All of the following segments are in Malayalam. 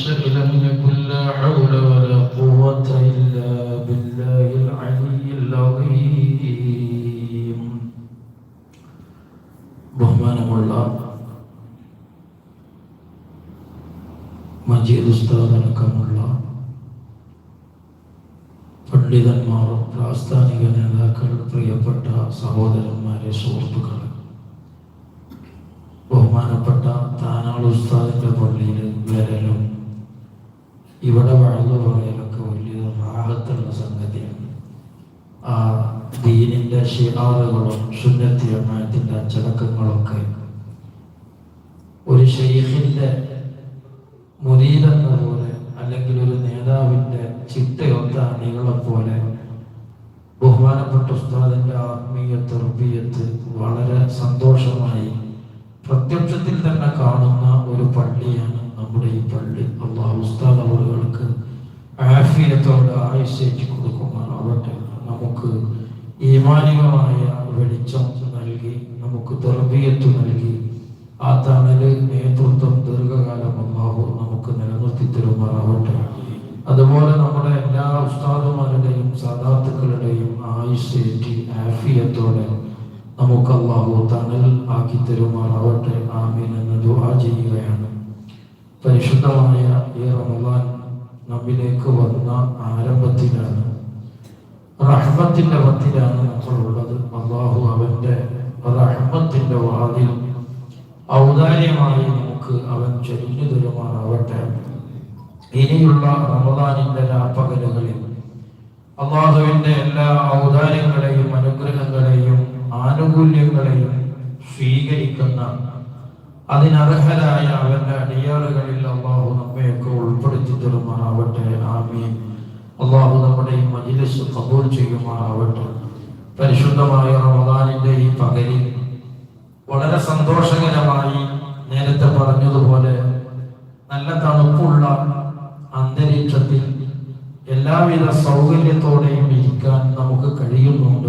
شئ لم يكن لا حول ولا قوة إلا بالله العلي العظيم. ബഹുമാനമുള്ള മജീദ് ഉസ്താദ് അടക്കമുള്ള പണ്ഡിതന്മാർ പ്രാസ്ഥാനിക നേതാക്കൾ പ്രിയപ്പെട്ട സഹോദരന്മാരെ സുഹൃത്തുക്കൾ ബഹുമാനപ്പെട്ട താനാൾ ഉസ്താദ് ഇവിടെ വളർന്നു പറയലൊക്കെ വലിയ റാഹത്തുള്ള സംഗതിയാണ്. ആ ദീനിന്റെ ഷിഹാറുകളും സുന്നത്തി അമ്മായത്തിന്റെ അച്ചടക്കങ്ങളൊക്കെ. ഒരു ഷെയ്ഖിന്റെ മുരീരെന്ന പോലെ അല്ലെങ്കിൽ ഒരു നേതാവിന്റെ ചിട്ടയൊത്ത അണികളെ പോലെ ബഹുമാനപ്പെട്ട ഉസ്താദിന്റെ ആത്മീയ തെർബീയത്ത് വളരെ സന്തോഷമായി പ്രത്യക്ഷത്തിൽ തന്നെ കാണുന്ന ഒരു പള്ളിയാണ് നമ്മുടെ ഈ പള്ളി അള്ളാഹു ഉസ്താദ് അവളുകൾക്ക് ആഫിയത്തോട് ആയുസേച്ച് കൊടുക്കുമാറാവട്ടെ നമുക്ക് ഈമാനികമായ വെളിച്ചം നൽകി നമുക്ക് തെർബീയത്ത് നൽകി ആ തണൽ നേതൃത്വം ദീർഘകാലം അള്ളാഹു നമുക്ക് നിലനിർത്തി തരുമാറാവട്ടെ. അതുപോലെ നമ്മുടെ എല്ലാ ഉസ്താദുമാരുടെയും സദാത്തുക്കളുടെയും ആയുഷേറ്റി ആഫിയത്തോടെ നമുക്ക് അള്ളാഹു തണൽ ആക്കി തരുമാറാവട്ടെ. ആമീൻ എന്ന് ദുആ ചെയ്യുകയാണ്. പരിശുദ്ധമായ ഈ റമദാൻ നമ്മിലേക്ക് വന്ന ആരംഭത്തിലാണ് റഹ്മത്തിന്റെ വത്തിലാണ് നമ്മളുള്ളത് അള്ളാഹു അവന്റെ റഹ്മത്തിന്റെ വാതിൽ ഔദാര്യമായി നമുക്ക് അവൻ ചൊരിഞ്ഞു തരുമാറാവട്ടെ. ഇനിയുള്ള റമദാനിന്റെ രാപ്പകലുകളിൽ അള്ളാഹുവിന്റെ എല്ലാ ഔദാര്യങ്ങളെയും അനുഗ്രഹങ്ങളെയും ആനുകൂല്യങ്ങളെയും സ്വീകരിക്കുന്ന അതിനർഹരായ അവന്റെ അടിയാളുകളിൽ അള്ളാഹു നമ്മയൊക്കെ ഉൾപ്പെടുത്തി തരുമാറാവട്ടെ. ആമീൻ. അള്ളാഹു നമ്മുടെ ഈ മജിലിസ് കബൂൽ ചെയ്യുമാറാവട്ടെ. പരിശുദ്ധമായ റമദാനിന്റെ ഈ പകലിൽ വളരെ സന്തോഷകരമായി നേരത്തെ പറഞ്ഞതുപോലെ നല്ല തണുപ്പുള്ള അന്തരീക്ഷത്തിൽ എല്ലാവിധ സൗകര്യത്തോടെയും ഇരിക്കാൻ നമുക്ക് കഴിയുന്നുണ്ട്.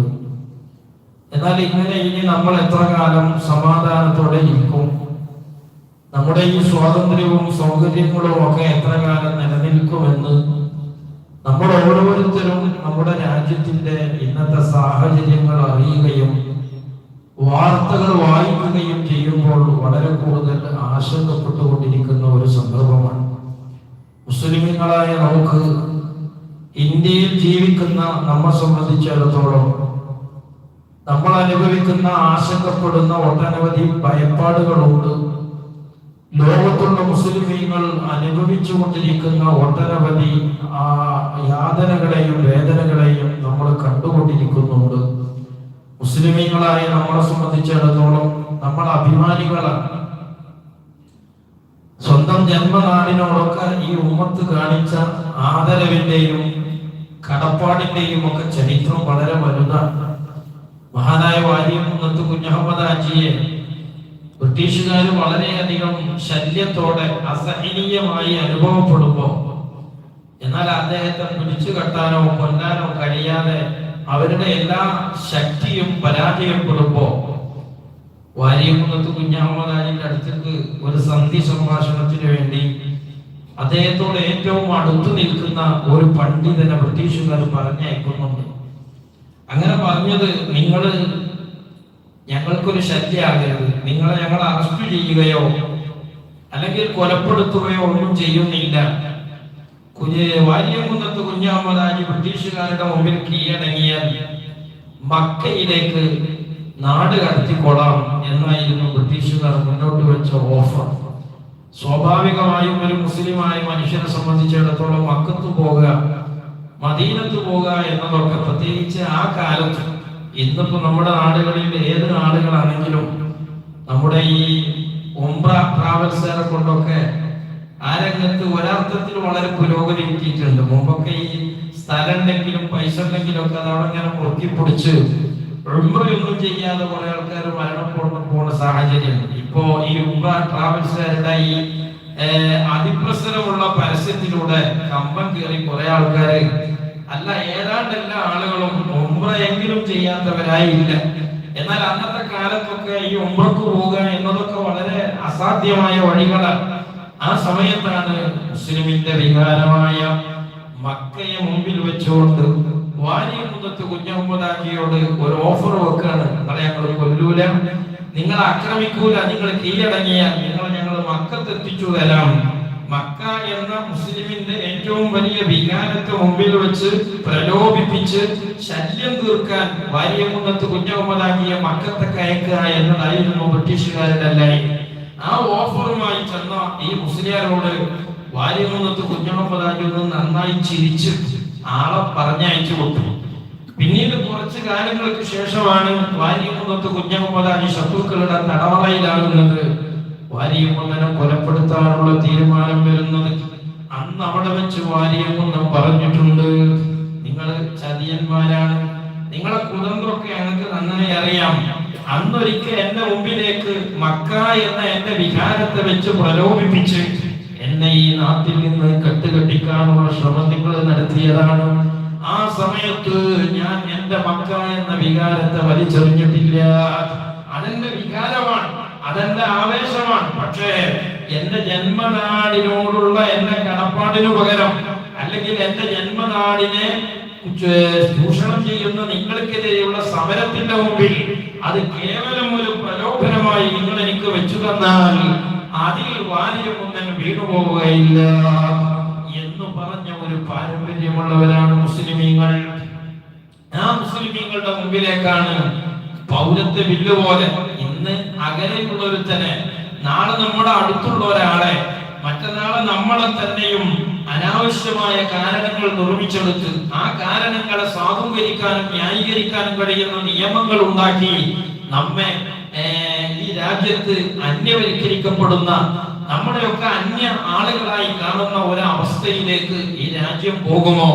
എന്നാൽ ഇങ്ങനെ ഇനി നമ്മൾ എത്ര കാലം സമാധാനത്തോടെ ഇരിക്കും? നമ്മുടെ ഈ സ്വാതന്ത്ര്യവും സൗകര്യങ്ങളും ഒക്കെ എത്ര കാലം നിലനിൽക്കുമെന്ന് നമ്മൾ ഓരോരുത്തരും നമ്മുടെ രാജ്യത്തിന്റെ ഇന്നത്തെ സാഹചര്യങ്ങൾ അറിയുകയും വാർത്തകൾ വായിക്കുകയും ചെയ്യുമ്പോൾ വളരെ കൂടുതൽ ആശങ്കപ്പെട്ടുകൊണ്ടിരിക്കുന്ന ഒരു സന്ദർഭമാണ്. മുസ്ലിമുകളായ നമുക്ക് ഇന്ത്യയിൽ ജീവിക്കുന്ന നമ്മെ സംബന്ധിച്ചിടത്തോളം നമ്മൾ അനുഭവിക്കുന്ന ആശങ്കപ്പെടുന്ന ഒട്ടനവധി ഭയപ്പാടുകളുണ്ട്. ലോകത്തുള്ള മുസ്ലിമീങ്ങൾ അനുഭവിച്ചു കൊണ്ടിരിക്കുന്ന ഒട്ടനവധി ആ യാതനകളെയും വേദനകളെയും നമ്മൾ കണ്ടുകൊണ്ടിരിക്കുന്നുണ്ട്. മുസ്ലിമീങ്ങളായ നമ്മളെ സംബന്ധിച്ചിടത്തോളം നമ്മൾ അഭിമാനികളാണ്. സ്വന്തം ജന്മനാടിനോടൊക്കെ ഈ ഉമ്മത്ത് കാണിച്ച ആദരവിന്റെയും കടപ്പാടിന്റെയും ഒക്കെ ചരിത്രം വളരെ വലുതാണ്. മഹാനായ വാര്യമുന്നത്ത് കുഞ്ഞഹമ്മദ് ആജിയെ ബ്രിട്ടീഷുകാർ വളരെയധികം ശല്യത്തോടെ അസഹനീയമായി അനുഭവപ്പെടുമ്പോൾ എന്നാൽ അദ്ദേഹത്തെ പിടിച്ചു കെട്ടാനോ കൊല്ലാനോ കഴിയാതെ അവരുടെ എല്ലാ ശക്തിയും പരാജയപ്പെടുമ്പോ വാര്യകുന്നത്ത് കുഞ്ഞാമദാനിന്റെ അടുത്തേക്ക് ഒരു സന്ധി സംഭാഷണത്തിന് വേണ്ടി അദ്ദേഹത്തോട് ഏറ്റവും അടുത്തു നിൽക്കുന്ന ഒരു പണ്ഡിതനെ ബ്രിട്ടീഷുകാർ പറഞ്ഞയക്കുന്നുണ്ട്. അങ്ങനെ പറഞ്ഞത് നിങ്ങൾ ഞങ്ങൾക്കൊരു ശല്യമാകരുത് നിങ്ങളെ ഞങ്ങൾ അറസ്റ്റ് ചെയ്യുകയോ അല്ലെങ്കിൽ കൊലപ്പെടുത്തുകയോ ഒന്നും ചെയ്യുന്നില്ല. കുഞ്ഞ് വാര്യകുന്നത്ത് കുഞ്ഞാമതാജി ബ്രിട്ടീഷുകാരുടെ മുമ്പിൽ കീഴടങ്ങിയാൽ മക്കയിലേക്ക് നാട് കടത്തിക്കൊള്ളാം എന്നായിരുന്നു ബ്രിട്ടീഷുകാർ മുന്നോട്ട് വെച്ച ഓഫർ സ്വാഭാവികമായും ഒരു മുസ്ലിമായ മനുഷ്യനെ സംബന്ധിച്ചിടത്തോളം മക്കത്തു പോകുക മദീനത്ത് പോകുക എന്നതൊക്കെ പ്രത്യേകിച്ച് ആ കാലത്ത് ഇന്നിപ്പോ നമ്മുടെ നാടുകളിൽ ഏത് നാടുകളാണെങ്കിലും നമ്മുടെ ഈ ഒമ്പ്ര ട്രാവൽസുകാരെ കൊണ്ടൊക്കെ ആ രംഗത്ത് ഒരർത്ഥത്തിൽ വളരെ പുരോഗതി കിട്ടിയിട്ടുണ്ട് മുമ്പൊക്കെ ഈ സ്ഥലം ഉണ്ടെങ്കിലും പൈസ ഉണ്ടെങ്കിലും ഒക്കെ അതവിടെ ഇങ്ങനെ മുറുക്കി പൊടിച്ച് ഉംറയൊന്നും ചെയ്യാതെ കുറെ ആൾക്കാർ മരണപ്പെടുന്ന പോണ സാഹചര്യം. ഇപ്പോ ഈ ഉംറ ട്രാവൽസുകാരുടെ ഈ അതിപ്രസരമുള്ള പരസ്യത്തിലൂടെ കമ്പം കയറി കുറെ ആൾക്കാര് അല്ല ഏതാണ്ട് എല്ലാ ആളുകളും ഉംറയെങ്കിലും ചെയ്യാത്തവരായി ഇല്ല. എന്നാൽ അന്നത്തെ കാലത്തൊക്കെ ഈ ഉംറക്ക് പോവുക എന്നതൊക്കെ വളരെ അസാധ്യമായ വഴികളാണ്. ആ സമയത്താണ് മുസ്ലിമിന്റെ വികാരമായ മക്കയെ മുമ്പിൽ വെച്ചുകൊണ്ട് വാരിയ മുതത്ത് കുഞ്ഞഹമ്മദാക്കിയോട് ഒരു ഓഫർ വെക്കാണ് നിങ്ങളെ ഞങ്ങൾ കൊല്ലൂല. നിങ്ങൾ ആക്രമിക്കൂല. നിങ്ങൾ കീഴടങ്ങിയ നിങ്ങൾ ഞങ്ങൾ മക്കത്തെത്തിച്ചു തരാം. മക്ക എന്ന മുസ്ലിമിന്റെ ഏറ്റവും വലിയ വികാരത്തെ മുമ്പിൽ വെച്ച് പ്രലോഭിപ്പിച്ച് ശല്യം തീർക്കാൻ വാര്യമുന്നത്ത് കുഞ്ഞമ്മദാക്കിയ മക്കത്തെ കയക്കുക എന്നതായിരുന്നു ബ്രിട്ടീഷുകാരുടെ ലൈൻ. ആ ഓഫറുമായി ചെന്ന ഈ മുസ്ലിയാരോട് വാര്യമുന്നത്ത് കുഞ്ഞമ്മദാക്കി ഒന്ന് നന്നായി ചിരിച്ച് ആളെ പറഞ്ഞയച്ചു കൊടുത്തു. പിന്നീട് കുറച്ച് കാലങ്ങൾക്ക് ശേഷമാണ് വാര്യമുഖത്ത് കുഞ്ഞമ്മദാക്കി ശത്രുക്കളുടെ തടവറയിലാകുന്നത്. വാര്യമുന്നനെ കൊലപ്പെടുത്താനുള്ള തീരുമാനം വരുന്നത് അന്ന് അവിടെ വെച്ച് വാര്യമുന്നം പറഞ്ഞിട്ടുണ്ട്. നിങ്ങൾ ചതിയന്മാരാണ്. നിങ്ങളെ കുതന്ത്രമൊക്കെ ഞങ്ങൾക്ക് നന്നായി അറിയാം. അന്നൊരിക്കൽ എന്റെ മുമ്പിലേക്ക് മക്ക എന്ന എന്റെ വികാരത്തെ വെച്ച് പ്രലോഭിപ്പിച്ച് എന്നെ ഈ നാട്ടിൽ നിന്ന് കെട്ടുകെട്ടിക്കാനുള്ള ശ്രമം നിങ്ങൾ നടത്തിയതാണ്. ആ സമയത്ത് ഞാൻ എന്റെ മക്ക എന്ന വികാരത്തെ വലിച്ചെറിഞ്ഞിട്ടില്ല. അതെന്റെ വികാരമാണ് അതെന്റെ ആവേശമാണ്. പക്ഷേ എന്റെ ജന്മനാടിനോടുള്ള എന്റെ കടപ്പാടിനു പകരം അല്ലെങ്കിൽ എന്റെ ജന്മനാടിനെ ചൂഷണം ചെയ്യുന്ന നിങ്ങൾക്കെതിരെയുള്ള സമരത്തിന്റെ മുമ്പിൽ അത് കേവലം ഒരു പ്രലോഭനമായി നിങ്ങൾ എനിക്ക് വെച്ചു തന്നാൽ അതിൽ വാര്യമൊന്നും വീണുപോവുകയില്ല എന്ന് പറഞ്ഞ ഒരു പാരമ്പര്യമുള്ളവരാണ് മുസ്ലിമീങ്ങൾ. ആ മുസ്ലിമീങ്ങളുടെ മുമ്പിലേക്കാണ് പൗരത്വ ബില്ല് പോലെ ഇന്ന് അകലെയുള്ള ഒരുത്തനെ നാളെ നമ്മുടെ അടുത്തുള്ള ഒരാളെ മറ്റന്നാളെ നമ്മളെ തന്നെയും അനാവശ്യമായ കാരണങ്ങൾ നിർമ്മിച്ചെടുത്ത് ആ കാരണങ്ങളെ സാധൂകരിക്കാനും ന്യായീകരിക്കാനും കഴിയുന്ന നിയമങ്ങൾ ഉണ്ടാക്കി നമ്മെ ഈ രാജ്യത്ത് അന്യവൽക്കരിക്കപ്പെടുന്ന നമ്മുടെയൊക്കെ അന്യ ആളുകളായി കാണുന്ന ഒരവസ്ഥയിലേക്ക് ഈ രാജ്യം പോകുമോ?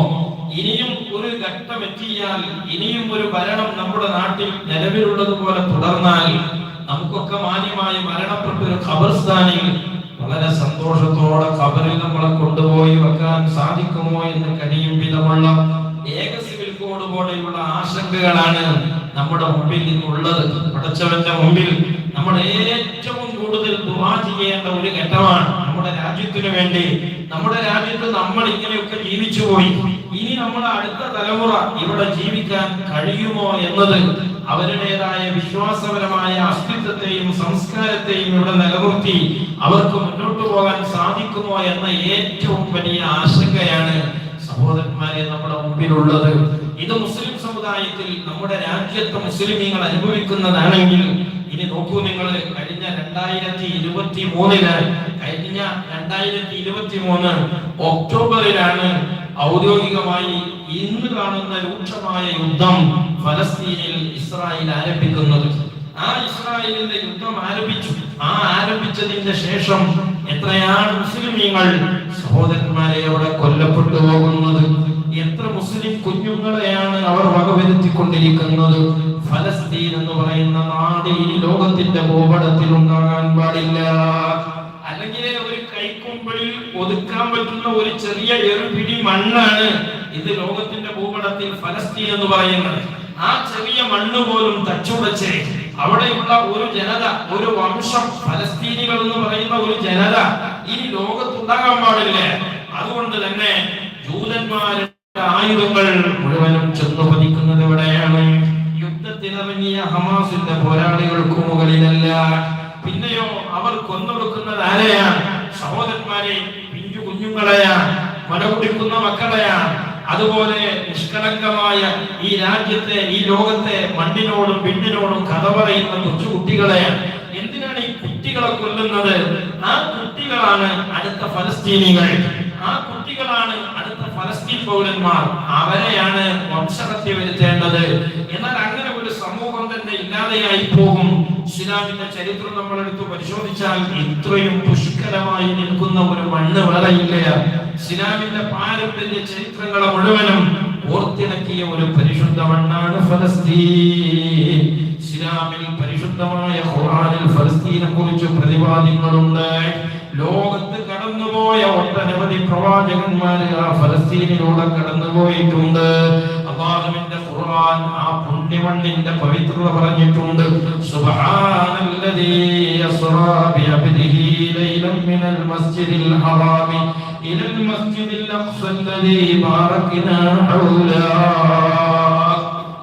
ഇനിയും ഒരു ഘട്ടം എത്തിയാൽ ഇനിയും ഒരു ഭരണം നമ്മുടെ നാട്ടിൽ നിലവിലുള്ളതുപോലെ തുടർന്നാൽ നമുക്കൊക്കെ മാന്യമായി മരണപ്പെട്ട ഒരു ഖബർസ്ഥാനിൽ വളരെ സന്തോഷത്തോടെ ഖബറിൽ നമ്മളെ കൊണ്ടുപോയി വെക്കാൻ സാധിക്കുമോ എന്ന് കഴിയും വിധമുള്ള ഏക സിവിൽ കോഡ് പോലെയുള്ള ആശങ്കകളാണ് നമ്മുടെ മുമ്പിൽ ഉള്ളത് പടച്ചവന്റെ മുമ്പിൽ നമ്മൾ ഏറ്റവും കൂടുതൽ ദുവാ ചെയ്യേണ്ട ഒരു ഘട്ടമാണ് നമ്മുടെ രാജ്യത്തിനു വേണ്ടി. നമ്മുടെ രാജ്യത്ത് നമ്മൾ ഇങ്ങനെയൊക്കെ ജീവിച്ചു പോയി നമ്മുടെ അടുത്ത തലമുറ ഇവിടെ ജീവിക്കാൻ കഴിയുമോ എന്നത് അവരുടേതായ വിശ്വാസപരമായ അസ്തിത്വത്തെയും സംസ്കാരത്തെയും ഇവിടെ നിലനിർത്തി അവർക്ക് മുന്നോട്ട് പോകാൻ സാധിക്കുമോ എന്ന ഏറ്റവും വലിയ ആശങ്കയാണ് സഹോദരന്മാരെ നമ്മുടെ മുമ്പിലുള്ളത്. ഇത് മുസ്ലിം സമുദായത്തിൽ നമ്മുടെ രാജ്യത്തെ മുസ്ലിമീങ്ങൾ അനുഭവിക്കുന്നതാണെങ്കിൽ ഇനി നോക്കൂ നിങ്ങൾ കഴിഞ്ഞ രണ്ടായിരത്തി ഇരുപത്തി മൂന്നിന് കഴിഞ്ഞ രണ്ടായിരത്തി ഇരുപത്തി മൂന്ന് ഒക്ടോബറിലാണ് ഔദ്യോഗികമായി ഇന്ന് കാണുന്ന രൂക്ഷമായ യുദ്ധം ഫലസ്തീനിൽ ഇസ്രായേൽ ആരംഭിക്കുന്നത്. ആ ഇസ്രായേലിന്റെ യുദ്ധം ആരംഭിച്ചു. ആ ആരംഭിച്ചതിന്റെ ശേഷം എത്രയാണ് മുസ്ലിമീങ്ങൾ സഹോദരന്മാരെ അവിടെ കൊല്ലപ്പെട്ടു പോകുന്നത്? എത്ര മുസ്ലിം കുഞ്ഞുങ്ങളെയാണ് അവർ വകവരുത്തിക്കൊണ്ടിരിക്കുന്നത്? ഫലസ്തീൻ എന്ന് പറയുന്ന നാട് ഈ ലോകത്തിന്റെ ഭൂപടത്തിൽ ഉണ്ടാകാൻ പാടില്ല. അല്ലെങ്കിൽ ഒതുക്കാൻ പറ്റുന്ന ഒരു ചെറിയ എറുപിടി മണ്ണാണ് ഇത് ലോകത്തിന്റെ ഭൂപടത്തിൽ ഫലസ്തീൻ എന്ന് പറയുന്നത്. ആ ചെറിയ മണ്ണ് പോലും തച്ചുടച്ച് അവിടെയുള്ള ഒരു ജനത ഒരു വംശം ഫലസ്തീനികൾ എന്ന് പറയുന്ന ഒരു ജനത ഈ ലോകത്തുണ്ടാകാൻ പാടില്ല. അതുകൊണ്ട് തന്നെ ജൂതന്മാരുടെ ആയുധങ്ങൾ മുഴുവനും ചെന്നു പതിക്കുന്നത് എവിടെയാണ്? യുദ്ധത്തിനിറങ്ങിയ ഹമാസിന്റെ പോരാളികൾക്ക് മുകളിലല്ല. പിന്നെയോ അവർ കൊന്നൊടുക്കുന്നത് ആരെയാണ്? സഹോദരന്മാരെ കുഞ്ഞുങ്ങളെയാണ് കൊല കുടിക്കുന്ന മക്കളെയാണ്. അതുപോലെ നിഷ്കളങ്കമായ ഈ രാജ്യത്തെ ഈ ലോകത്തെ മണ്ണിനോടും പിന്നിനോടും കഥ പറയുന്ന കൊച്ചു കുട്ടികളെയാണ് എന്തിനാണ് ഈ കുട്ടികളെ കൊല്ലുന്നത്? ആ കുട്ടികളാണ് അടുത്ത ഫലസ്തീനികൾ. ആ കുട്ടികളാണ് അടുത്ത ഫലസ്തീൻ പൗരന്മാർ. അവരെയാണ് വംശഹത്യ വരുത്തേണ്ടത്. എന്നാൽ അങ്ങനെ ഒരു സമൂഹം തന്നെ ഇല്ലാതെയായി പോകും. ഇസ്ലാമിന്റെ ചരിത്രം നമ്മൾ എടുത്ത് പരിശോധിച്ചാൽ ഇത്രയും പുഷ്കരമായി നിൽക്കുന്ന ഒരു മണ്ണ് വേറെയില്ല ഇസ്ലാമിന്റെ പാരമ്പര്യ ചരിത്രങ്ങളെ മുഴുവനും ഓർത്തിണക്കിയ ഒരു പരിശുദ്ധ മണ്ണാണ് ഫലസ്തീൻ. ഇസ്ലാമിൽ പരിശുദ്ധമായ ഖുർആനിൽ ഫലസ്തീനെ കുറിച്ച് പ്രതിപാദ്യങ്ങളുണ്ട്. ലോകത്ത് കടന്നുപോയ ഒട്ടനവധി പ്രവാചകന്മാർ ആ ഫലസ്തീനിലൂടെ കടന്നുപോയിട്ടുണ്ട്. അള്ളാഹുവിന്റെ ഖുർആൻ ആ പുണ്യമണ്ണിന്റെ പവിത്രത പറഞ്ഞിട്ടുണ്ട്. സുബ്ഹാനല്ലദീ അസ്റാ ബിഅബ്ദിഹി ലൈലൻ മിനൽ മസ്ജിദിൽ ഹറാമി. ഇലൽ മസ്ജിദിൽ അഖ്സല്ലദീ ബാറക്നാ ഹൗലാ.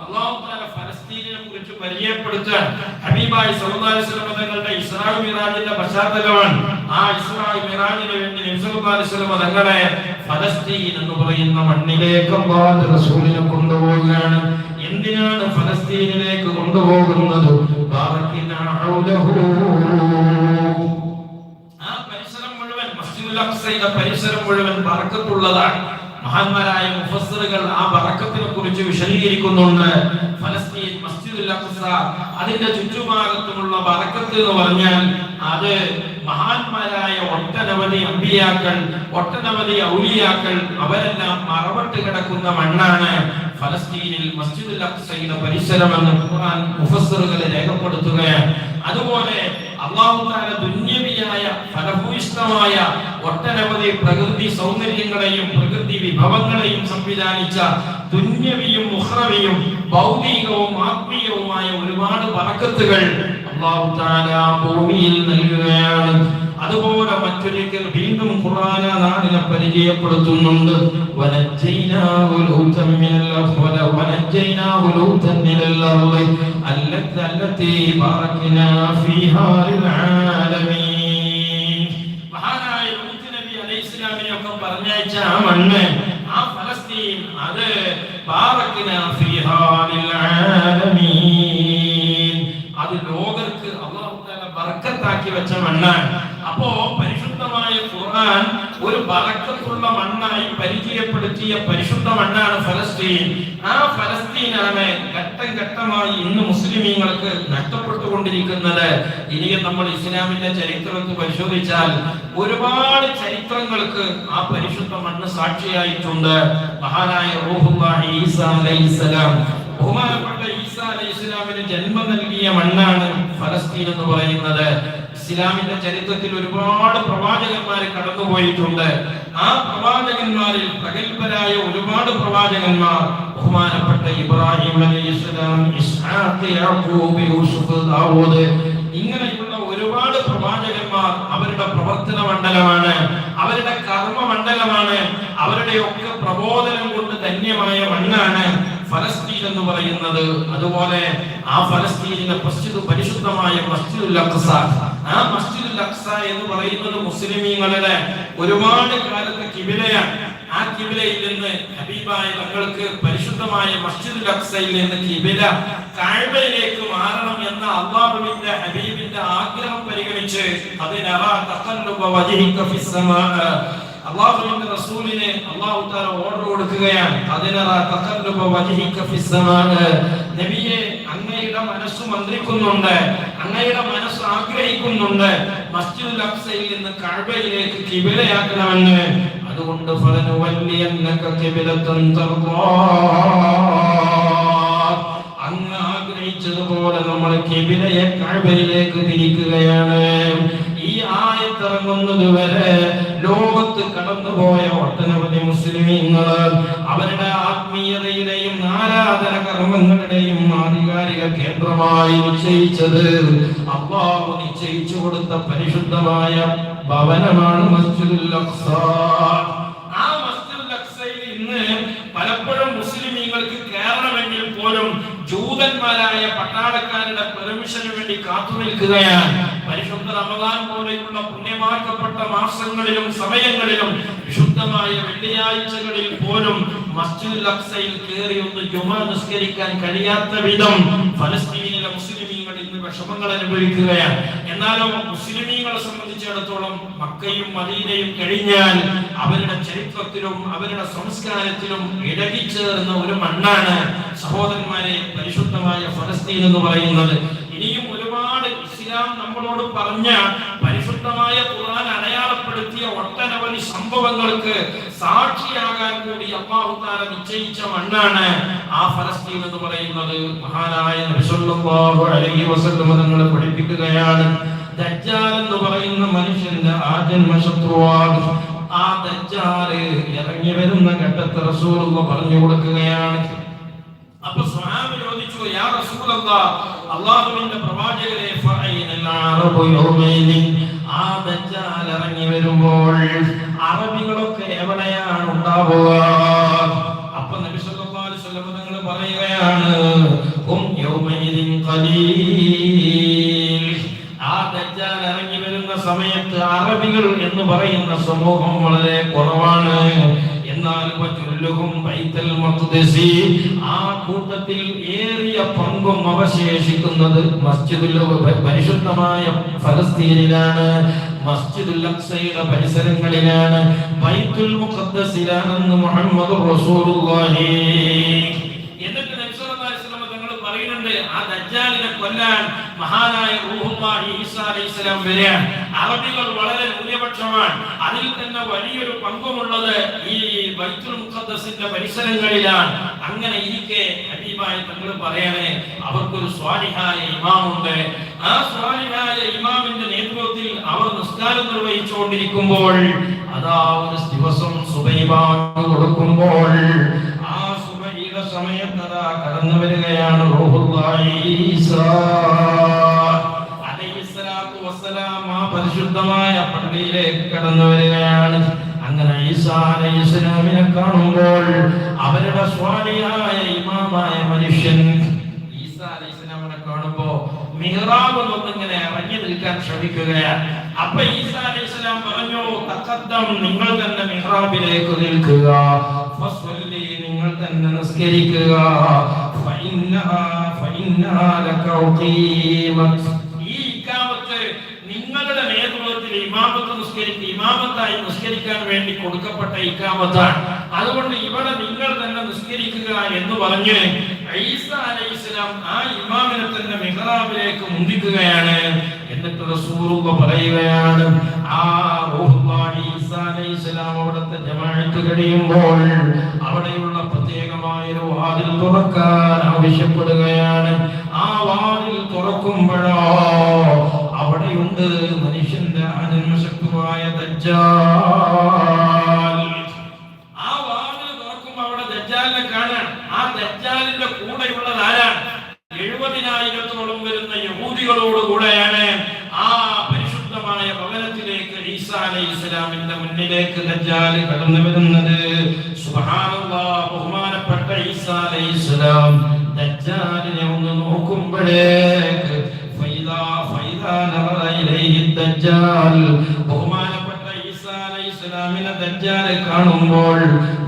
അല്ലാഹു തആല ഫലസ്തീനിനെ കുറിച്ച് പരിചയപ്പെടുത്താൻ ഹബീബായി സല്ലല്ലാഹു അലൈഹി വസല്ലം തങ്ങളുടെ ഇസ്രാ മിറാജിന്റെ പശ്ചാത്തലമാണ്. ആ ഇസ്രാ മിറാജിന് വേണ്ടി അലൈഹി തങ്ങളെ ഫലസ്തീൻ എന്ന് പറയുന്ന മണ്ണിലേക്ക് അല്ലാഹുവിന്റെ റസൂലിനെ കൊണ്ടുപോവുകയാണ്. എന്തിനാണ് ഫലസ്തീനിലേക്ക് കൊണ്ടുപോകുന്നത്? ആ പരിസരം മസ്ജിദുൽ അഖ്സയുടെ പരിസരം മുഴുവൻ ബറക്കത്തുള്ളതാണ്. മഹാന്മാരായ മുഫസ്സിറുകൾ ആ ബറക്കത്തിനെ കുറിച്ച് വിശദീകരിക്കുന്നുണ്ട്. ഫലസ്തീൻ മസ്ജിദുൽ അഖ്സ അതിന്റെ ചുറ്റുഭാഗത്തുമുള്ള ബറക്കത്ത് എന്ന് പറഞ്ഞാൽ അത് മഹാന്മാരായ ഒട്ടനവധി അമ്പിയാക്കൾ ഒട്ടനവധി ഔലിയാക്കൾ അവരെല്ലാം മറവട്ട് കിടക്കുന്ന മണ്ണാണ് ഫലസ്തീനിൽ മസ്ജിദുൽ അഖ്സയുടെ പരിസരമെന്ന് ഖുർആൻ മുഫസ്സിറുകളെ രേഖപ്പെടുത്തുകയാണ്. അതുപോലെ അള്ളാഹു താല ദുന്യവിയായ ഫലഭൂയിഷ്ടമായ ഒട്ടനവധി പ്രകൃതി സൗന്ദര്യങ്ങളെയും പ്രകൃതി വിഭവങ്ങളെയും സംവിധാനിച്ച ദുന്യവിയും മുഹ്റവിയും ഭൗതികവും ആത്മീയവുമായ ഒരുപാട് വറക്കത്തുകൾ അള്ളാഹു താല ഭൂമിയിൽ നൽകുകയാണ്. അതുപോലെ മറ്റൊരിക്കൽ വീണ്ടും ഖുർആന നാടിനെ പരിചയപ്പെടുത്തുന്നുണ്ട്. അത് അത് ലോകർക്ക് അള്ളാഹു ബർക്കത്താക്കി വെച്ച മണ്ണാണ്. അപ്പോ പരിശുദ്ധമായ ഖുർആൻ ഒരു ബറക്കത്തുള്ള മണ്ണായി പരിചയപ്പെടുത്തിയ പരിശുദ്ധ മണ്ണാണ് ഫലസ്തീൻ. ആ ഫലസ്തീനാണ് ഘട്ടം ഘട്ടമായി ഇന്ന് മുസ്ലിമീങ്ങൾക്ക് നഷ്ടപ്പെട്ടുകൊണ്ടിരിക്കുന്നത്. ഇനിയും നമ്മൾ ഇസ്ലാമിന്റെ ചരിത്രത്തിൽ പരിശോധിച്ചാൽ ഒരുപാട് ചരിത്രങ്ങൾക്ക് ആ പരിശുദ്ധ മണ്ണ് സാക്ഷിയായിട്ടുണ്ട്. മഹാനായ റൂഹുല്ലാഹി ഈസാ അലൈഹിസ്സലാം ബഹുമാനപ്പെട്ട ഈസാ അലൈഹി ഇസ്ലാമിന് ജന്മം നൽകിയ മണ്ണാണ് ഫലസ്തീൻ എന്ന് പറയുന്നത്. ഇസ്ലാമിന്റെ ചരിത്രത്തിൽ ഒരുപാട് പ്രവാചകന്മാർ കടന്നുപോയിട്ടുണ്ട്. ആ പ്രവാചകന്മാരിൽ പ്രഗത്ഭരായ ഒരുപാട് പ്രവാചകന്മാർ ബഹുമാനപ്പെട്ട ഇബ്രാഹിം അലൈഹിസ്സലാം ദാവൂദ് ഇങ്ങനെയുള്ള ഒരുപാട് പ്രവാചകന്മാർ അവരുടെ പ്രവർത്തന മണ്ഡലമാണ് അവരുടെ കർമ്മ മണ്ഡലമാണ് അവരുടെ ഒക്കെ പ്രബോധനം കൊണ്ട് ധന്യമായ മണ്ണാണ്. ഫലസ്തീൻ എന്ന് പറയുന്നത് അതുപോലെ ആ ഫലസ്തീനിലെ മസ്ജിദ് പരിശുദ്ധമായ മസ്ജിദുൽ അഖ്സ ആ മസ്ജിദുൽ അഖ്സ എന്ന് പറയുന്നത് മുസ്ലിമീങ്ങളുടെ ഒരുപാട് കാലത്തെ കിബിലയാണ്. ആ കിബിലയിൽ നിന്ന് ഹബീബായ തങ്ങൾക്ക് പരിശുദ്ധമായ മസ്ജിദുൽ അഖ്സയിൽ നിന്ന് കിബില കാഴ്ബയിലേക്ക് മാറണം എന്ന അള്ളാഹുവിന്റെ ഹബീബിന്റെ ആഗ്രഹം പരിഗണിച്ച് അതിനറ തഖല്ലുബ വജ്ഹിക ഫിസ്സമാ അള്ളാഹുവിന്റെ റസൂലിന് അള്ളാഹു താര ഓർഡർ കൊടുക്കുകയാണ്. നബിയെ അങ്ങയുടെ മനസ്സ് മന്ത്രിക്കുന്നുണ്ട്. അങ്ങയുടെ മനസ്സ് ആഗ്രഹിക്കുന്നുണ്ട്. മസ്ജിദുൽ അഖ്സയിൽ നിന്ന് കഅബയിലേക്ക് കിബിലയാക്കണമെന്ന്. അതുകൊണ്ട് അങ്ങ് ആഗ്രഹിച്ചതുപോലെ നമ്മൾ കിബിലയെ കഅബയിലേക്ക് തിരിക്കുകയാണ്. ഈ ആയത്തിറങ്ങുന്നത് വരെ ലോകത്ത് കടന്നുപോയ ഒട്ടനവധി മുസ്ലിമീങ്ങൾ അവരുടെ ആത്മീയതയുടെയും ആരാധന കർമ്മങ്ങളുടെയും ആധികാരിക കേന്ദ്രമായി നിശ്ചയിച്ചത് അള്ളാഹു നിശ്ചയിച്ചു കൊടുത്ത പരിശുദ്ധമായ ഭവനമാണ് മസ്ജിദുൽ അഖ്സ ആ മസ്ജിദുൽ ഇന്ന് പലപ്പോഴും മുസ്ലിമീങ്ങൾക്ക് കയറണമെങ്കിൽ പോലും ജൂതന്മാരായ പട്ടാളക്കാരുടെ പെർമിഷന് വേണ്ടി കാത്തു നിൽക്കുകയാണ് പരിശുദ്ധ റമദാൻ പോലെയുള്ള പുണ്യമാക്കപ്പെട്ട മാസങ്ങളിലും സമയങ്ങളിലും വിശുദ്ധമായ വെള്ളിയാഴ്ചകളിൽ പോലും മസ്ജിദുൽ അക്സയിൽ കയറി ഒന്ന് ജുമ നിസ്കരിക്കാൻ കഴിയാത്ത വിധം ഫലസ്തീനിലെ മുസ്ലിമീങ്ങൾ ഇന്ന് വിഷമങ്ങൾ അനുഭവിക്കുകയാണ്. എന്നാലോ മുസ്ലിമീങ്ങളെ സംബന്ധിച്ചിടത്തോളം മക്കയും മദീനയും കഴിഞ്ഞാൽ അവരുടെ ചരിത്രത്തിലും അവരുടെ സംസ്കാരത്തിലും ഇടകിച്ചേർന്ന ഒരു മണ്ണാണ് സഹോദരന്മാരെ പരിശുദ്ധമായ ഫലസ്തീൻ എന്ന് പറയുന്നത്. ഇനിയും ഒരുപാട് ഇസ്ലാം നമ്മളോട് പറഞ്ഞ പരിശുദ്ധമായ ഖുർആൻ അടയാളപ്പെടുത്തിയ ഒട്ടനവധി സംഭവങ്ങൾക്ക് സാക്ഷിയാകാൻ കൂടി അല്ലാഹു താല നിശ്ചയിച്ച മണ്ണാണ് ആ ഫലസ്തീൻ എന്ന് പറയുന്നത്. മഹാനായ അലൈഹി വസല്ലം തങ്ങളെ പഠിപ്പിക്കുകയാണ്. ദജ്ജാൽ എന്ന് പറയുന്ന മനുഷ്യന്റെ ആജന്മ ശത്രുവാണ്. ആ ദജ്ജാൽ ഇറങ്ങി വരുന്ന ഘട്ടത്തെ റസൂലുള്ള പറഞ്ഞു കൊടുക്കുകയാണ്. അപ്പൊ സ്വഹാബ് ചോദിച്ചു യാ റസൂലല്ലാഹ് അല്ലാഹുവിന്റെ പ്രവാചകരെ ആ ദജ്ജാൽ ഇറങ്ങി വരുമ്പോൾ അറബികളൊക്കെ എവിടെയാണ് ഉണ്ടാവുക? അപ്പൊ നബി സല്ലല്ലാഹു അലൈഹി വസല്ലം തങ്ങൾ പറയുകയാണ് ഹും യൗമൈദിൻ ഖലീൽ. ആ ദജ്ജാൽ ഇറങ്ങി വരുന്ന സമയത്ത് അറബികൾ എന്ന് പറയുന്ന സമൂഹം വളരെ കുറവാണ്. എന്നാൽ ആ കൂട്ടത്തിൽ ഏറിയ പങ്കും അവശേഷിക്കുന്നത് മസ്ജിദുൽ പരിശുദ്ധമായ ഫലസ്തീനിലാണ്. മസ്ജിദുൽ പരിസരങ്ങളിലാണ്. ബൈത്തുൽ റസൂലുള്ളാഹി. എന്നിട്ട് നബി സല്ലല്ലാഹു അലൈഹി വസല്ലം തങ്ങൾ പറയുന്നുണ്ട് ആ ദജ്ജാലിനെ കൊല്ലാൻ മഹാനായ റൂഹുല്ലാഹി ഈസാ അലൈഹിസ്സലാം വരെയാണ് അറബികൾ വളരെ ന്യൂനപക്ഷമാണ്. അതിൽ തന്നെ വലിയൊരു പങ്കുമുള്ളത് ഈ ബൈത്തുൽ മുഖദ്ദസിന്റെ പരിസരങ്ങളിലാണ്. അങ്ങനെ ഇരിക്കെ ഹബീബായി തങ്ങൾ പറയണേ അവർക്കൊരു സ്വാലിഹായ ഇമാമുണ്ട്. ആ സ്വാലിഹായ ഇമാമിന്റെ നേതൃത്വത്തിൽ അവർ നിസ്കാരം നിർവഹിച്ചുകൊണ്ടിരിക്കുമ്പോൾ അതാ ഒരു ദിവസം സുബൈബാ കൊടുക്കുമ്പോൾ സുബൈയുടെ കടന്നു വരികയാണ് പരിശുദ്ധമായ പള്ളിയിലേക്ക് കടന്നു വരികയാണ്. അങ്ങനെ ഈസാ അലൈഹിസ്സലാമിനെ കാണുമ്പോൾ അവരുടെ സ്വാലിയായ ഇമാമായ മനുഷ്യൻ ഈസാ അലൈഹിസ്സലാമിനെ കാണുമ്പോ മിഹ്റാബ് ഒന്നിങ്ങനെ ഇറങ്ങി നിൽക്കാൻ ശ്രമിക്കുകയാണ്. അപ്പൊ ഈസാ അലൈഹിസ്സലാം പറഞ്ഞു തഖദ്ദം നിങ്ങൾ തന്നെ മിഹ്റാബിലേക്ക് നിൽക്കുക. ഫസ്വല്ലി നിങ്ങൾ തന്നെ നിസ്കരിക്കുക നിങ്ങളുടെ നേതൃത്വത്തിൽ ഇമാമത്ത് നിസ്കരിച്ച് ഇമാമത്തായി നിസ്കരിക്കാൻ വേണ്ടി കൊടുക്കപ്പെട്ട ഇക്കാമത്താണ് അതുകൊണ്ട് ഇവിടെ നിങ്ങൾ തന്നെ നിസ്കരിക്കുക എന്ന് പറഞ്ഞ് ഈസ അലൈഹിസ്സലാം ആ ഇമാമിനെ തന്നെ മിഹ്റാബിലേക്ക് മുന്തിക്കുകയാണ്. എന്നിട്ട് റസൂലുള്ള പറയുകയാണ് ആ റൂഹുല്ലാഹി ഈസ അലൈഹിസ്സലാം അവിടുത്തെ ജമാഅത്ത് കഴിയുമ്പോൾ അവിടെയുള്ള ഒരു വാതിൽ തുറക്കാൻ ആവശ്യപ്പെടുകയാണ്. ആ വാതിൽ തുറക്കുമ്പോഴോ അവിടെയുണ്ട് മനുഷ്യന്റെ അജന്മശക്തുവായ ദജ്ജാൽ. ആ വാതിൽ തുറക്കുമ്പോൾ അവിടെ ദജ്ജാലിനെ കാണാൻ ആ ദജ്ജാലിന്റെ കൂടെയുള്ളത് ആരാണ്? എഴുപതിനായിരത്തോളം വരുന്ന യഹൂദികളോട് കൂടെയാണ് ആ പരിശുദ്ധമായ ഭവനത്തിലേക്ക് ഈസാ അലൈഹി ഇസ്ലാമിന്റെ മുന്നിലേക്ക് ദജ്ജാൽ കടന്നു വരുന്നത്. ബഹുമാനപ്പെട്ട ഈസാ അലൈഹി ഇസ്ലാം ദജ്ജാലിനെ ഒന്ന് നോക്കുമ്പോഴേക്ക് ഫൈദാ ഫൈദാ നറ ഇലൈഹി ദജ്ജാൽ ബഹുമാനപ്പെട്ട ഈസാ അലൈഹി ഇസ്ലാമിനെ ദജ്ജാൽ കാണുമ്പോൾ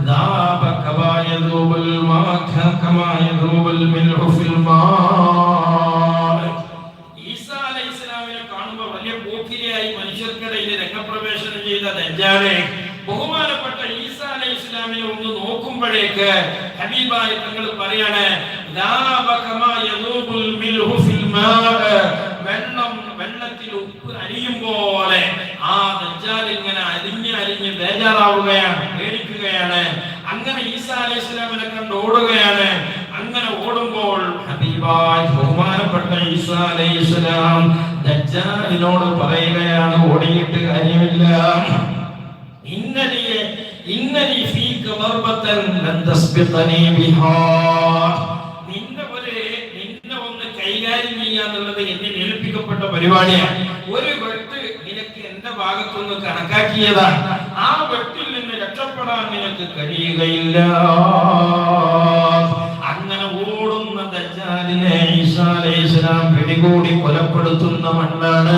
ذاب كما يذوب الماء كما يذوب الملح في الماء ഈസാ അലൈഹി ഇസ്ലാമിനെ കാണുമ്പോൾ വലിയ പോക്കിരിയായി മനുഷ്യർക്കിടയിൽ രംഗപ്രവേശനം ചെയ്ത ദജ്ജാലെ ബഹുമാനപ്പെട്ട ഈസാ അലൈഹി ഇസ്ലാമിനെ ഒന്ന് നോക്കുമ്പോഴേക്ക് ഹബീബായ തങ്ങൾ പറയാണ് വെള്ളം വെള്ളത്തിൽ ഉപ്പ് അരിയും പോലെ ആ ദജ്ജാൽ ഇങ്ങനെ അരിഞ്ഞ് അരിഞ്ഞ് ബേജാറാവുകയാണ് പേടിക്കുകയാണ്. അങ്ങനെ ഈസാ അലൈഹി സ്വലാമിനെ കണ്ട് ഓടുകയാണ്. അങ്ങനെ ഓടുമ്പോൾ ഹബീബായി ബഹുമാനപ്പെട്ട ഈസാ അലൈഹി സ്വലാം ദജ്ജാലിനോട് പറയുകയാണ് ഓടിയിട്ട് കാര്യമില്ല. ഇന്നലെ ഇന്നലി ഫീക മർബത്തൻ ലൻ ബിഹാ. നിന്നെ ഒരു നിന്നെ ഒന്ന് കൈകാര്യം ചെയ്യാന്നുള്ളത് എന്നിൽ ഏൽപ്പിക്കപ്പെട്ട പരിപാടിയാണ്. ഒരു വെട്ട് നിനക്ക് എന്റെ ഭാഗത്തുനിന്ന് കണക്കാക്കിയതാണ്. ആ വെട്ടിൽ നിന്ന് രക്ഷപ്പെടാൻ നിനക്ക് കഴിയുകയില്ല. അങ്ങനെ ഓടുന്ന ദജ്ജാലിനെ ഈസാ അലൈഹിസ്സലാം പിടികൂടി കൊലപ്പെടുത്തുന്ന മണ്ണാണ്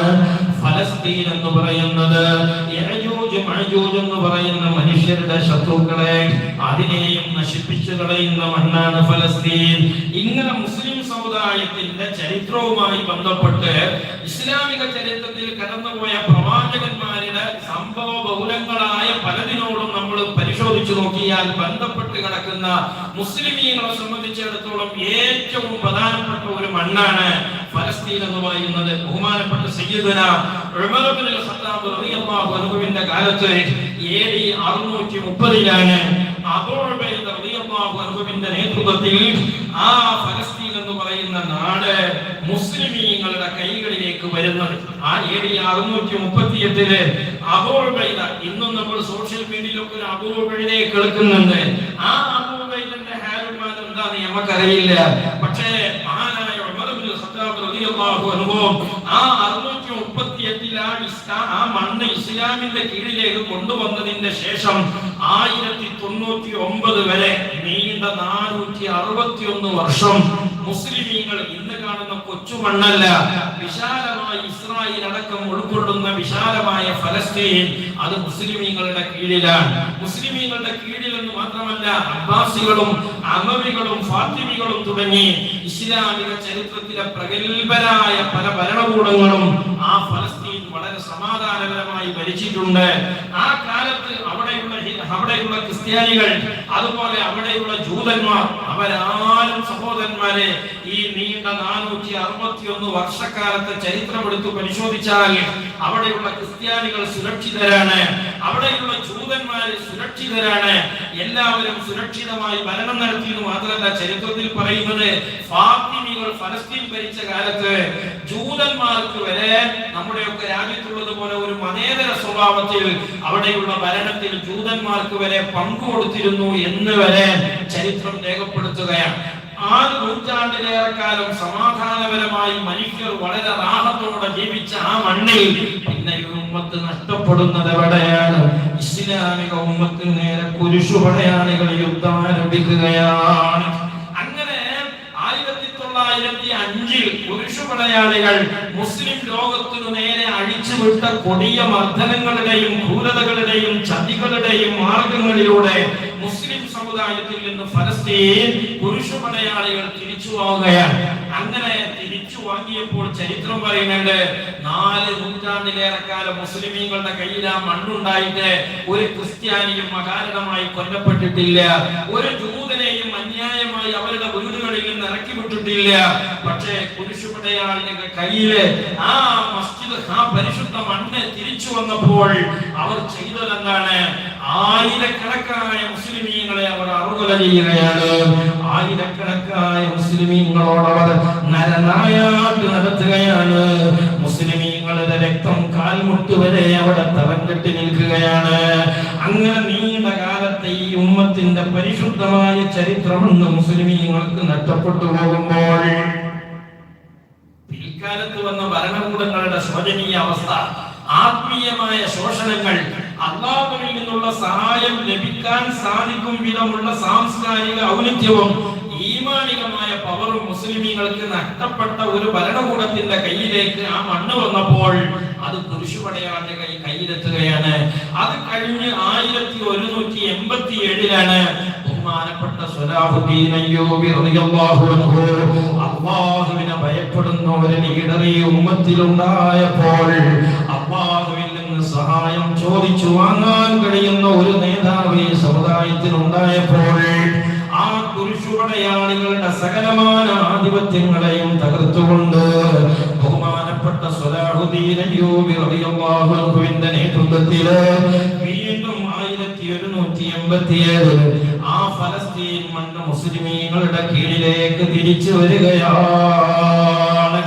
ഫലസ്തീൻ എന്ന് പറയുന്നത്. എന്ന് പറയുന്ന മനുഷ്യരുടെ ശത്രുക്കളെ അതിനെയും നശിപ്പിച്ചു കളയുന്ന മണ്ണാണ് ഫലസ്തീൻ. ഇങ്ങനെ മുസ്ലിം സമുദായത്തിന്റെ ചരിത്രവുമായി ബന്ധപ്പെട്ട് ഇസ്ലാമിക ചരിത്രത്തിൽ കടന്നുപോയ പ്രവാചകന്മാരുടെ സംഭവ ബഹുലങ്ങളായ പലതിനോടും നമ്മൾ പരിശോധിച്ചു നോക്കിയാൽ ബന്ധപ്പെട്ട് കിടക്കുന്ന മുസ്ലിമീങ്ങളെ സംബന്ധിച്ചിടത്തോളം ഏറ്റവും പ്രധാനപ്പെട്ട ഒരു മണ്ണാണ് ഫലസ്തീൻ എന്ന് പറയുന്നത്. ബഹുമാനപ്പെട്ട സയ്യിദന ഖത്താബ് റളിയല്ലാഹു അൻഹുവിന്റെ കാലത്ത് എഡി 630ലാണ് അബൂ ഉബൈദ റളിയല്ലാഹു അൻഹുവിന്റെ നേതൃത്വത്തിൽ ആ ഫലസ്തീൻ എന്ന് പറയുന്ന നാട് മുസ്ലിമീങ്ങളുടെ കൈകളിലേക്ക് വരുന്നത്. ആ എഡി 638ൽ അബൂ ഉബൈദ ഇന്നും നമ്മൾ സോഷ്യൽ മീഡിയയിലൊക്കെ ഒരു അബൂ ഉബൈദയെ കേൾക്കുന്നുണ്ട്. ആ അബൂ ഉബൈദന്റെ ഹാലുമാൻ എന്താന്ന് നമുക്കറിയില്ല. പക്ഷേ മഹാനായ അനുഭവം ആ അറുന്നൂറ്റി റളിയല്ലാഹു അൻഹു ആ 638 ആ മണ്ണ് ഇസ്ലാമിന്റെ കീഴിലേക്ക് കൊണ്ടുവന്നതിന്റെ ശേഷം ആയിരത്തി തൊണ്ണൂറ്റി ഒമ്പത് വരെ നീണ്ട നാനൂറ്റി അറുപത്തി ഒന്ന് വർഷം മുസ്ലിമീങ്ങൾ ഇന്ന് കാണുന്ന കൊച്ചു മണ്ണല്ല. വിശാലമായ ഇസ്രായേൽ അടക്കം ഉൾക്കൊള്ളുന്ന വിശാലമായ ഫലസ്തീൻ അത് മുസ്ലിമീങ്ങളുടെ കീഴിലാണ്. മുസ്ലിമീങ്ങളുടെ കീഴിൽ എന്ന് മാത്രമല്ല അബ്ബാസികളും അമവികളും ഫാത്തിമികളും തുടങ്ങി ഇസ്ലാമിക ചരിത്രത്തിലെ പ്രഗത്ഭരായ പല ഭരണകൂടങ്ങളും ആ ഫലസ്തീൻ സമാധാനപരമായി ഭരിച്ചിട്ടുണ്ട്. ആ കാലത്ത് അവിടെയുള്ള അവിടെയുള്ള ക്രിസ്ത്യാനികൾ അതുപോലെ അവിടെയുള്ള ജൂതന്മാർ അവരാരും സഹോദരന്മാരെ ഈ നീണ്ട നാനൂറ്റി അറുപത്തിയൊന്ന് വർഷക്കാലത്തെ ചരിത്രം എടുത്തു പരിശോധിച്ചാൽ അവിടെയുള്ള ക്രിസ്ത്യാനികൾ സുരക്ഷിതരാണ്. അവിടെയുള്ള ജൂതന്മാര് സുരക്ഷിതരാണ്. എല്ലാവരും സുരക്ഷിതമായി ഭരണം നടത്തിയെന്ന് മാത്രമല്ല ചരിത്രത്തിൽ പറയുന്നത്. ഫാത്തിമികൾ ഫലസ്തീൻ ഭരിച്ച കാലത്ത് ജൂതന്മാർക്ക് വരെ നമ്മുടെയൊക്കെ രാജ്യത്തുള്ളത് പോലെ ഒരു മതേതര സ്വഭാവത്തിൽ അവിടെയുള്ള ഭരണത്തിൽ ജൂതന്മാർക്ക് വരെ പങ്കുകൊടുത്തിരുന്നു എന്ന് വരെ ചരിത്രം രേഖപ്പെടുത്തുകയാണ്. ആ നൂറ്റാണ്ടിലേറെ കാലം സമാധാനപരമായി മനുഷ്യർ വളരെ റാഹത്തോടെ ജീവിച്ച ആ മണ്ണിൽ പിന്നെ ഉമ്മത്ത് നഷ്ടപ്പെടുന്നത് എവിടെയാണ്? ഇസ്ലാമിക ഉമ്മത്തിന് നേരെ കുരിശുപടയാളികൾ യുദ്ധം ആരംഭിക്കുകയാണ്. തൊള്ളായിരത്തി അഞ്ചിൽ കുരിശുപടയാളികൾ മുസ്ലിം ലോകത്തിനു നേരെ അഴിച്ചുവിട്ട കൊടിയ മർദ്ദനങ്ങളുടെയും ക്രൂരതകളുടെയും ചതികളുടെയും മാർഗങ്ങളിലൂടെ മുസ്ലിം സമുദായത്തിൽ നിന്ന് ഫലസ്തീൻ പടയാളികൾ തിരിച്ചു വാങ്ങുകയാണ്. അങ്ങനെ തിരിച്ചു വാങ്ങിയപ്പോൾ ചരിത്രം പറയുന്നുണ്ട് നാല് നൂറ്റാണ്ടിലേറെ കാലം മുസ്ലിമീങ്ങളുടെ കയ്യിൽ ആ മണ്ണുണ്ടായിട്ട് ഒരു ക്രിസ്ത്യാനിയും അകാരണമായി കൊല്ലപ്പെട്ടിട്ടില്ല. ഒരു ജൂതനെയും അന്യായമായി അവരുടെ വീടുകളിൽ നിന്ന് ഇറക്കി വിട്ടിട്ടില്ല. പക്ഷേ കുരിശുപടയാളിന്റെ കയ്യിലെ ആ മസ്ജിദ് ആ പരിശുദ്ധ മണ്ണ് തിരിച്ചു വന്നപ്പോൾ അവർ ചെയ്തതെന്താണ്? ആയിരക്കണക്കായ മുസ്ലിമീങ്ങളെ അവർ അറുകൊല ചെയ്യുകയാണ്. ആയിരക്കണക്കായ മുസ്ലിമീങ്ങളോട് അവർ നരനായാട്ട് നടത്തുകയാണ്. മുസ്ലിമീങ്ങളുടെ രക്തം കാൽമുട്ട് വരെ അവിടെ തളം നിൽക്കുകയാണ്. അങ്ങനെ നീണ്ട കാലത്തെ ഈ ഉമ്മത്തിന്റെ പരിശുദ്ധമായ ചരിത്രമെന്ന് മുസ്ലിമീങ്ങൾക്ക് നഷ്ടപ്പെട്ടു പോകുമ്പോൾ പിൽക്കാലത്ത് വന്ന ഭരണകൂടങ്ങളുടെ ശോചനീയ അവസ്ഥ ആത്മീയമായ ശോഷണങ്ങൾ അള്ളാഹുവിൽ നിന്നുള്ള സഹായം ലഭിക്കാൻ സാധിക്കും വിധമുള്ള സാംസ്കാരിക ഔന്നിത്യവും ഈമാനികമായ പവറും മുസ്ലിമീങ്ങൾക്ക് നഷ്ടപ്പെട്ട ഒരു ഭരണകൂടത്തിന്റെ കയ്യിലേക്ക് ആ മണ്ണ് വന്നപ്പോൾ അത് കുരിശുപടയാളുടെ കൈ കയ്യിലെത്തുകയാണ്. അത് കഴിഞ്ഞ് ആയിരത്തി ഒരുന്നൂറ്റി എൺപത്തി ഏഴിലാണ് ബഹുമാനപ്പെട്ട അല്ലാഹുവിനെ ഭയപ്പെടുന്ന ഒരു ലീഡർ ഈ ഉമ്മത്തിലുണ്ടായപ്പോൾ അല്ലാഹുവിൽ നിന്ന് സഹായം ചോദിച്ചു വാങ്ങാൻ കഴിയുന്ന ഒരു നേതാവ് ഈ സമുദായത്തിലുണ്ടായപ്പോൾ ആ കുരിശുപടയാളികളുടെ സകലമാന ആധിപത്യങ്ങളെയും തകർത്തുകൊണ്ട് ബഹുമാനപ്പെട്ട അൻഹുവിന്റെ നേതൃത്വത്തിൽ വീണ്ടും ആയിരത്തി ഒരുന്നൂറ്റി എൺപത്തിയേഴ് ആ ഫലസ്തീൻ മണ്ണ് മുസ്ലിമീങ്ങളുടെ കീഴിലേക്ക് തിരിച്ചു വരികയാണ്.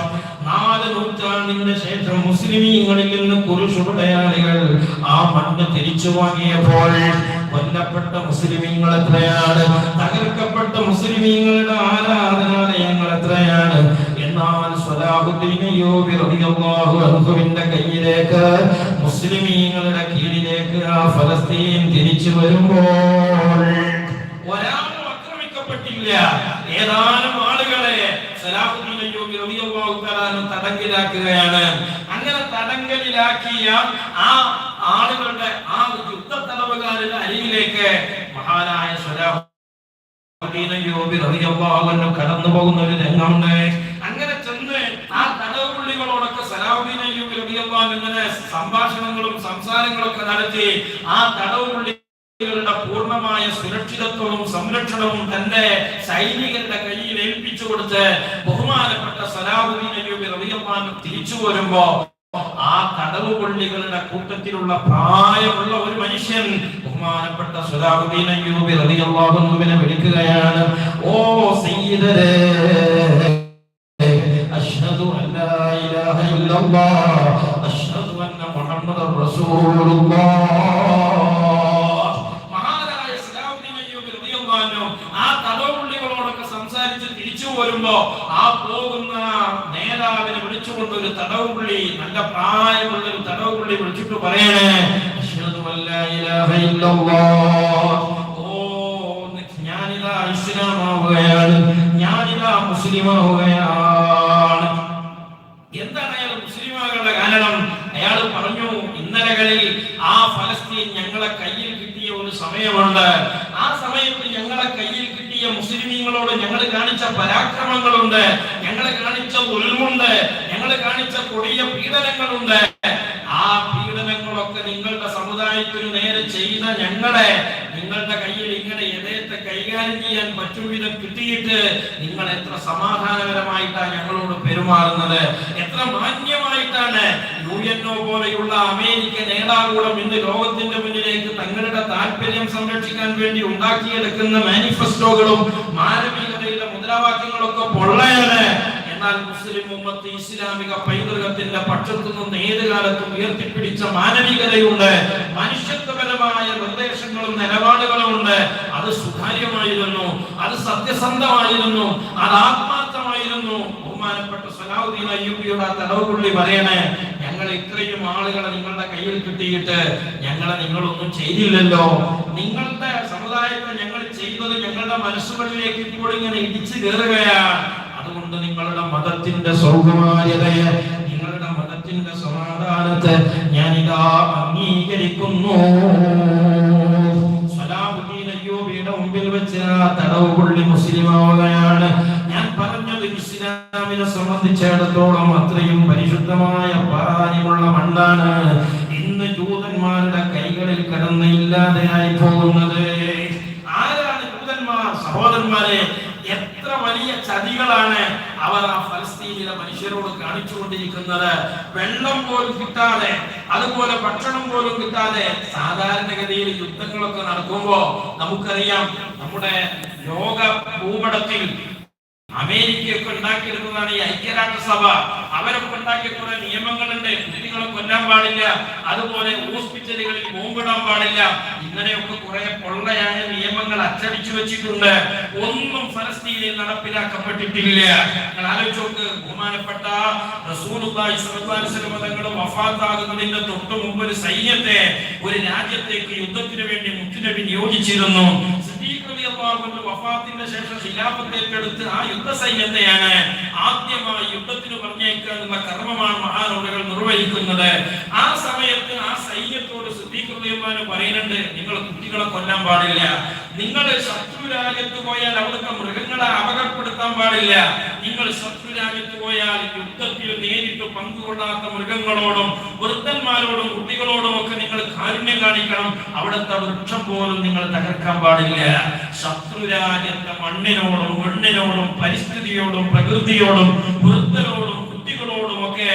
നാല് നൂറ്റാണ്ടിന് ശേഷം മുസ്ലിമീങ്ങളിൽ നിന്ന് കുരിശുടയാളികൾ ആ മണ്ണ് തിരിച്ചു വാങ്ങിയപ്പോൾ കൊല്ലപ്പെട്ട മുസ്ലിമീങ്ങൾ എത്രയാണ്? തകർക്കപ്പെട്ട മുസ്ലിമീങ്ങളുടെ ആരാധനാലയങ്ങൾ എത്രയാണ്? എന്നാൽ കയ്യിലേക്ക് മുസ്ലിമീങ്ങളുടെ കീഴിലേക്ക് ആ ഫലസ്തീൻ തിരിച്ചു വരുമ്പോൾ ഒരാളും ആക്രമിക്കപ്പെട്ടില്ല. ഏതാനും ആളുകളെ തടങ്കലിലാക്കുകയാണ്. അങ്ങനെ തടങ്കലിലാക്കിയ ആ ആളുകളുടെ ആ യുദ്ധ തടവുകാരുടെ അരികിലേക്ക് മഹാനായ കടന്നു പോകുന്ന ഒരു രംഗമുണ്ട്. അങ്ങനെ ചെന്ന് ആ തടവുപുള്ളികളോടൊക്കെ സലാഹുദ്ദീൻ അയ്യൂബ് റളിയല്ലാഹു അൻഹു ഇങ്ങനെ സംഭാഷണങ്ങളും സംസാരങ്ങളും ഒക്കെ നടത്തി ആ തടവുപുള്ളി പൂർണമായ പൂർണമായ സുരക്ഷിതത്വവും സംരക്ഷണവും തന്റെ സൈനികരുടെ കയ്യിൽ ഏൽപ്പിച്ചു കൊടുത്ത് ബഹുമാനപ്പെട്ട സലാഹുദ്ദീൻ അയ്യൂബ് റളിയല്ലാഹു തിരിച്ചു വരുമ്പോ ആ കടവ് പള്ളികളുടെ കൂട്ടത്തിലുള്ള പ്രായമുള്ള ഒരു മനുഷ്യൻ ബഹുമാനപ്പെട്ട സലാഹുദ്ദീൻ വിളിക്കുകയാണ്. ഓ സയ്യിദരെ അഷ്ഹദു അൻ ലാ ഇലാഹ ഇല്ലല്ലാഹ് അഷ്ഹദു അന്ന റസൂലുള്ളാഹ് ഒരു തടവ് പുള്ളി നല്ല പ്രായമുള്ള ഒരു തടവ് പുള്ളി വിളിച്ചിട്ട് പറയണേ. ഞാനിതാ ഇസ്ലാമാവുകയാണ്. ഞാനിതാ മുസ്ലിമാവുകയാണ്. എന്താണ് അയാൾ മുസ്ലിമാകേണ്ട കാരണം? അയാൾ പറഞ്ഞു ഇന്നലകളിൽ ആ ഫലസ്തീൻ ഞങ്ങളെ കയ്യിൽ കിട്ടിയ ഒരു സമയമുണ്ട്. ആ സമയത്ത് ഞങ്ങളെ കയ്യിൽ കിട്ടിയ മുസ്ലിമീങ്ങളോട് ഞങ്ങൾ കാണിച്ച പരാക്രമങ്ങളുണ്ട്. ഞങ്ങൾ കാണിച്ച ഒഴിവുണ്ട് ഞങ്ങൾ കാണിച്ച കൊടിയ പീഡനങ്ങളുണ്ട്. ആ പീഡനങ്ങളൊക്കെ നിങ്ങളുടെ സമുദായത്തിനു നേരെ ചെയ്ത ഞങ്ങളെ നിങ്ങളുടെ കയ്യിൽ ഇങ്ങനെ യഥേത്തെ കൈകാര്യം ചെയ്യാൻ പറ്റും വിധം കിട്ടിയിട്ട് നിങ്ങൾ എത്ര സമാധാനപരമായിട്ടാണ് ഞങ്ങളോട് പെരുമാറുന്നത്. എത്ര മാന്യമായിട്ടാണ് യു എൻ ഒ പോലെയുള്ള അമേരിക്ക നേതാക്കളും ഇന്ന് ലോകത്തിന്റെ മുന്നിലേക്ക് തങ്ങളുടെ താല്പര്യം സംരക്ഷിക്കാൻ വേണ്ടി ഉണ്ടാക്കിയെടുക്കുന്ന മാനിഫെസ്റ്റോകളും മാനവികതയിലെ മുദ്രാവാക്യങ്ങളൊക്കെ പൊള്ളയാണ്. എന്നാൽ മുസ്ലിം ഉമ്മത്ത് ഇസ്ലാമിക പൈതൃകത്തിന്റെ പക്ഷത്തു നിന്ന് ഏത് കാലത്തും ഉയർത്തിപ്പിടിച്ച മാനവികതയുണ്ട്. മനുഷ്യത്വപരമായ നിർദ്ദേശങ്ങളും നിലപാടുകളും ഉണ്ട്. അത് സുതാര്യമായിരുന്നു. അത് സത്യസന്ധമായിരുന്നു. അത് ആത്മാർത്ഥമായിരുന്നു. ബഹുമാനപ്പെട്ട സലാഹുദ്ദീൻ അയ്യൂബിയുടെ തടവുപുള്ളി പറയണേ ഞങ്ങൾ ഇത്രയും ആളുകളെ നിങ്ങളുടെ കയ്യിൽ കിട്ടിയിട്ട് ഞങ്ങളെ നിങ്ങളൊന്നും ചെയ്തില്ലല്ലോ. നിങ്ങളുടെ സമുദായത്തെ ഞങ്ങൾ ചെയ്തത് ഞങ്ങളുടെ മനസ്സുകളിലേക്ക് ഇപ്പോൾ ഇങ്ങനെ ഇടിച്ചു കയറുകയാണ്. അതുകൊണ്ട് നിങ്ങളുടെ മതത്തിന്റെ സ്വർഗമാര്യതയെ നിങ്ങളുടെ മതത്തിന്റെ സമാധാനത്തെ ഞാനിതാ അംഗീകരിക്കുന്നു. മുമ്പിൽ വെച്ച് ആ മുസ്ലിമാവുകയാണ് ഞാൻ പറഞ്ഞത് ഇസ്ലാമിനെ സംബന്ധിച്ചിടത്തോളം അത്രയും പരിശുദ്ധമായ പ്രാധാന്യമുള്ള മണ്ണാണ്. ഇന്ന് ജൂതന്മാരുടെ കൈകളിൽ കടന്ന് ഇല്ലാതെയായി പോകുന്നത്. ആരാണ് ജൂതന്മാർ സഹോദരന്മാരെ? വലിയ ചതികളാണ് അവർ ആ ഫലസ്തീനിലെ മനുഷ്യരോട് കാണിച്ചുകൊണ്ടിരിക്കുന്നത്. വെള്ളം പോലും കിട്ടാതെ അതുപോലെ ഭക്ഷണം പോലും കിട്ടാതെ സാധാരണഗതിയിൽ യുദ്ധങ്ങളൊക്കെ നടക്കുമ്പോ നമുക്കറിയാം നമ്മുടെ ലോക ഭൂപടത്തിൽ അമേരിക്കയൊക്കെ ഉണ്ടാക്കിയെടുക്കുന്നതാണ് ഈ ഐക്യരാഷ്ട്രസഭ. അവരൊക്കെ ഉണ്ടാക്കിയ കുറെ നിയമങ്ങളുണ്ട്. കൊല്ലാൻ പാടില്ല. അതുപോലെ ഹോസ്പിറ്റലുകളിൽ ബോംബിടാൻ പാടില്ല. ഇങ്ങനെയൊക്കെ കുറെ പൊള്ളയായ നിയമങ്ങൾ അച്ചടിച്ചു വെച്ചിട്ടുണ്ട്. ഒന്നും ഫലസ്തീനിൽ നടപ്പിലാക്കപ്പെട്ടിട്ടില്ല. നിങ്ങൾ ആലോചിച്ച് ബഹുമാനപ്പെട്ട തങ്ങൾ വഫാത്താകുന്നതിന്റെ തൊട്ട് മുമ്പ് ഒരു സൈന്യത്തെ ഒരു രാജ്യത്തേക്ക് യുദ്ധത്തിന് വേണ്ടി മുത്തുനബി നിയോഗിച്ചിരുന്നു. വഫാത്തിന്റെ ശേഷം ഖിലാഫത്ത് ഏറ്റെടുത്ത് ആ യുദ്ധ സൈന്യത്തെയാണ് ആദ്യമായി യുദ്ധത്തിന് പറഞ്ഞേക്കാനുള്ള കർമ്മമാണ് മഹാനോടുകൾ നിർവഹിക്കുന്നത്. ആ സമയത്ത് ആ സൈന്യത്തോട് റളിയല്ലാഹു പറയുന്നുണ്ട് നിങ്ങൾ കുട്ടികളെ കൊല്ലാൻ പാടില്ല. നിങ്ങൾ ശത്രുരാജ്യത്ത് പോയാൽ അവിടുത്തെ മൃഗങ്ങളെ അപകടപ്പെടുത്താൻ പാടില്ല. നിങ്ങൾ ശത്രുരാജ്യത്ത് പോയാൽ യുദ്ധത്തിൽ നേരിട്ട് പങ്കുകൊള്ളാത്ത മൃഗങ്ങളോടും വൃദ്ധന്മാരോടും കുട്ടികളോടും ഒക്കെ നിങ്ങൾ കാരുണ്യം കാണിക്കണം. അവിടുത്തെ വൃക്ഷം പോലും നിങ്ങൾ തകർക്കാൻ പാടില്ല. ശത്രു രാജ്യത്തെ മണ്ണിനോടും മണ്ണിനോടും പരിസ്ഥിതിയോടും പ്രകൃതിയോടും വൃദ്ധരോടും കുട്ടികളോടും ഒക്കെ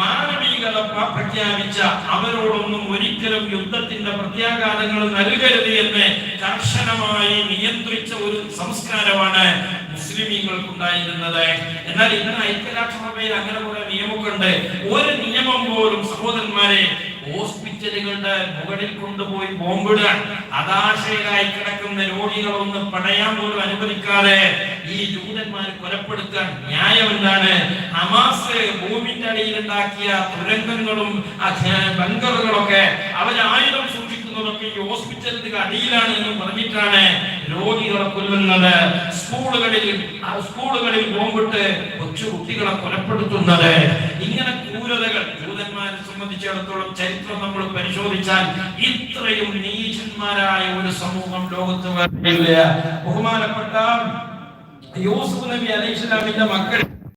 മാനവികത പ്രഖ്യാപിച്ച അവരോടൊന്നും ഒരിക്കലും യുദ്ധത്തിന്റെ പ്രത്യാഘാതങ്ങൾ നൽകരുത് എന്ന് കർശനമായി നിയന്ത്രിച്ച ഒരു സംസ്കാരമാണ് മുസ്ലിമീങ്ങൾക്കുണ്ടായിരുന്നത്. എന്നാൽ ഇന്ന് ഐക്യരാഷ്ട്രസഭയിൽ അങ്ങനെ കുറെ നിയമമൊക്കെ ഉണ്ട്. ഒരു നിയമം പോലും സഹോദരന്മാരെ ഹോസ്പിറ്റലുകളുടെ മുകളിൽ കൊണ്ടുപോയി ബോംബിടാൻ അതാശയിലായി കിടക്കുന്ന രോഗികളൊന്നും പടയാൻ പോലും അനുവദിക്കാതെ ഈ ജൂതന്മാർ കൊലപ്പെടുത്താൻ ന്യായം എന്താണ് ഹമാസ് ഭൂമിന്റെ അടിയിൽ ഉണ്ടാക്കിയ തുരങ്കങ്ങളും ബങ്കറുകളൊക്കെ അവർ സൂക്ഷിക്കുന്നതൊക്കെ ഈ ഹോസ്പിറ്റലിന്റെ അടിയിലാണ് എന്ന് പറഞ്ഞിട്ടാണ് രോഗികളെ കൊല്ലുന്നത് സ്കൂളുകളിൽ ആ സ്കൂളുകളിൽ ബോംബിട്ട് കൊച്ചു കുട്ടികളെ കൊലപ്പെടുത്തുന്നത്. ഇങ്ങനെ ക്രൂരതകൾ ജൂതന്മാരെ സംബന്ധിച്ചിടത്തോളം ചരിത്രം നമ്മൾ പരിശോധിച്ചാൽ ഇത്രയും നീചന്മാരായ ഒരു സമൂഹം ലോകത്ത് ബഹുമാനപ്പെട്ട യൂസുഫ് നബി അലൈഹിസ്ലാമിന്റെ മക്കൾ